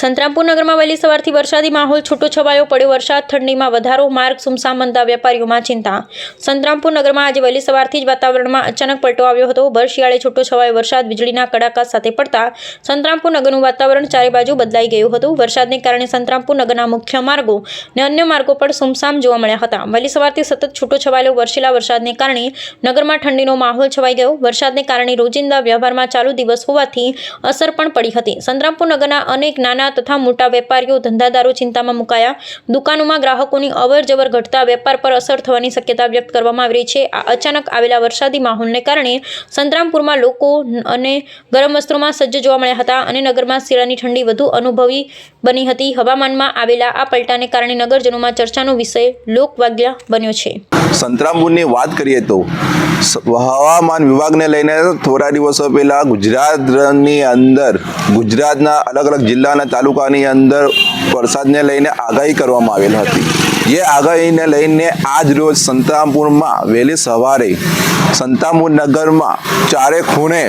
સંતરામપુર નગરમાં વહેલી સવારથી વરસાદી માહોલ છૂટો છવાયો પડ્યો. વરસાદ, ઠંડીમાં વધારો, માર્ગ સુમસામ બનતા વેપારીઓમાં ચિંતા. સંતરામપુર નગરમાં આજે વહેલી સવારથી જ વાતાવરણમાં અચાનક પલટો આવ્યો હતો. ભર શિયાળે છૂટો છવાયો વરસાદ, વીજળીના કડાકા સાથે પડતા સંતરામપુર નગરનું વાતાવરણ ચારે બાજુ બદલાઈ ગયું હતું. વરસાદને કારણે સંતરામપુર નગરના મુખ્ય માર્ગો અને અન્ય માર્ગો પર સુમસામ જોવા મળ્યા હતા. વહેલી સવારથી સતત છૂટો છવાયેલો વરસેલા વરસાદને કારણે નગરમાં ઠંડીનો માહોલ છવાઈ ગયો. વરસાદને કારણે રોજિંદા વ્યવહારમાં ચાલુ દિવસ હોવાથી અસર પણ પડી હતી. સંતરામપુર નગરના અનેક નાના તથા મોટા વેપારીઓ ધંધાદારો ચિંતામાં મુકાયા. દુકાનોમાં ગ્રાહકોની અવર જવર ઘટતા વેપાર પર અસર થવાની શક્યતા વ્યક્ત કરવામાં આવી રહી છે. આ અચાનક આવેલા વરસાદી માહોલને કારણે સંતરામપુરમાં લોકો અને ગરમ વસ્ત્રોમાં સજ્જ જોવા મળ્યા હતા અને નગરમાં શિયાળાની ઠંડી વધુ અનુભવી બની હતી. હવામાનમાં આવેલા આ પલટાને કારણે નગરજનોમાં ચર્ચાનો વિષય લોકવાગ્ય બન્યો છે. સંતરામપુરની વાત કરીએ તો હવામાન વિભાગને લઈને થોડા દિવસો પહેલાં ગુજરાતની અંદર ગુજરાતના અલગ અલગ જિલ્લાના તાલુકાની અંદર વરસાદને લઈને આગાહી કરવામાં આવેલ હતી. એ આગાહીને લઈને આજ રોજ સંતરામપુરમાં વહેલી સવારે સંતામુર નગરમાં ચારે ખૂણે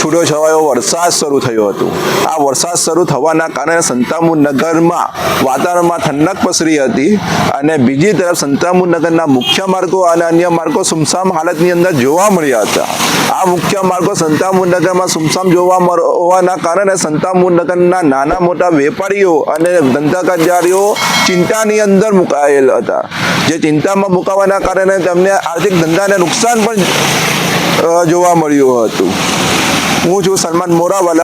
છૂટો છવાયો વરસાદ શરૂ થયો હતો. આ વરસાદ શરૂ થવાના કારણે સંતામુર નગરમાં વાતાવરણમાં ઠંડક પસરી હતી અને બીજી તરફ સંતામુર નગરના મુખ્ય માર્ગો અને અન્ય માર્ગો સુમસામ હાલતની અંદર જોવા મળ્યા હતા. આ મુખ્ય માર્ગો સંતરામપુર નગરમાં સુમસામ જોવા હોવાના કારણે સંતરામપુર નગરના નાના મોટા વેપારીઓ અને ધંધાકારીઓ ચિંતાની અંદર મુકાયેલ હતા. જે ચિંતામાં મુકાવાના કારણે તેમને આર્થિક ધંધાને નુકસાન પણ જોવા મળ્યું હતું. હું છું સલમાન મોરાવાલા